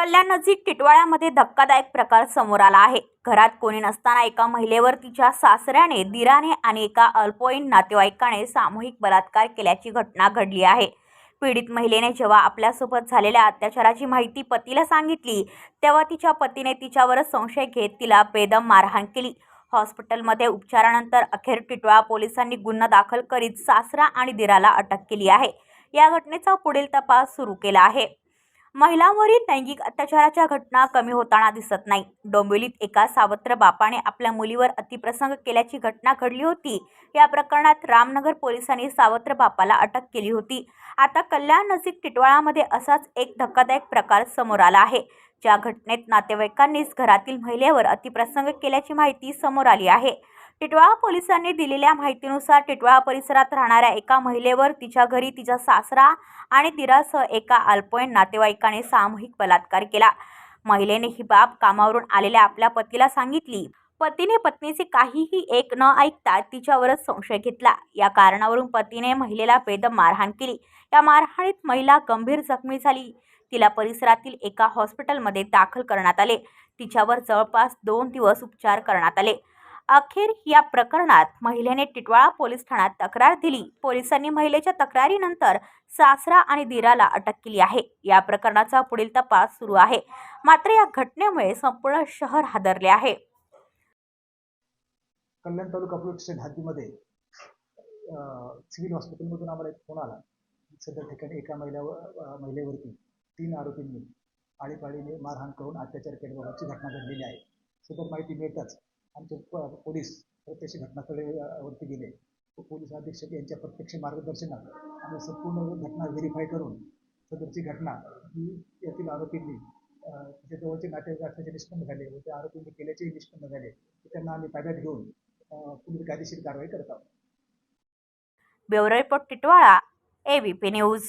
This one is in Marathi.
कल्याण नजीक टिटवाळ्यामध्ये धक्कादायक प्रकार समोर आला आहे. घरात कोणी नसताना एका महिलेवर तिच्या सासऱ्याने दिराने आणि एका अल्पवयीन नातेवाईकाने सामूहिक बलात्कार केल्याची घटना घडली आहे. पीडित महिलेने जेव्हा आपल्यासोबत झालेल्या अत्याचाराची माहिती पतीला सांगितली तेव्हा तिच्या पतीने तिच्यावरच संशय घेत तिला बेदम मारहाण केली. हॉस्पिटलमध्ये उपचारानंतर अखेर टिटवाळा पोलिसांनी गुन्हा दाखल करीत सासरा आणि दिराला अटक केली आहे. या घटनेचा पुढील तपास सुरू केला आहे. महिलांवरील लैंगिक अत्याचाराच्या घटना कमी होताना दिसत नाही. डोंबिवलीत एका सावत्र बापाने आपल्या मुलीवर अतिप्रसंग केल्याची घटना घडली होती. या प्रकरणात रामनगर पोलिसांनी सावत्र बापाला अटक केली होती. आता कल्याण नजीक टिटवाळामध्ये असाच एक धक्कादायक प्रकार समोर आला आहे. ज्या घटनेत नातेवाईकांनीच घरातील महिलेवर अतिप्रसंग केल्याची माहिती समोर आली आहे. टिटवाळा पोलिसांनी दिलेल्या माहितीनुसार टिटवाळा परिसरात राहणाऱ्या एका महिलेवर तिच्या घरी तिचा सासरा आणि तिरासह एका अल्पवयीन नातेवाईकाने सामूहिक बलात्कार केला. महिलेने ही बाब कामावरून आलेल्या आपल्या पतीला सांगितली. पतीने पत्नीचे काहीही एक न ऐकता तिच्यावरच संशय घेतला. या कारणावरून पतीने महिलेला बेदम मारहाण केली. या मारहाणीत महिला गंभीर जखमी झाली. तिला परिसरातील एका हॉस्पिटलमध्ये दाखल करण्यात आले. तिच्यावर जवळपास दोन दिवस उपचार करण्यात आले. अखेर या प्रकरणात महिलेने टिटवाळा पोलीस ठाण्यात तक्रार दिली. पोलिसांनी महिलेच्या तक्रारीनंतर सासरा आणि दिराला अटक केली आहे. या प्रकरणाचा पुढील तपास सुरू आहे. मात्र या घटनेमुळे संपूर्ण शहर हादरले आहे. कल्याण तालुका पोलीस स्टेशन हद्दीमध्ये सिव्हिल हॉस्पिटलमधून आम्हाला एक फोन आला. सदर ठिकाणी एका महिलावर महिलेवरती तीन आरोपींनी आळीपाळीने मारहाण करून अत्याचार केल्याबाबतची घटना घडलेली आहे. सदर माहिती मिळताच आमचे पोलीस प्रत्यक्ष घटनास्थळी वरती गेले. पोलीस अधीक्षक यांच्या प्रत्यक्ष मार्गदर्शनात आम्ही संपूर्ण घटना व्हेरीफाय करून सदरची घटना ही यातील आरोपींनी जवळचे नातेवाईक असल्याचे निष्पन्न झाले व त्या आरोपींनी केल्याचेही निष्पन्न झाले. त्यांना आम्ही ताब्यात घेऊन पुढील कायदेशीर कारवाई करत आहोत. Bureau report Titwala ABP news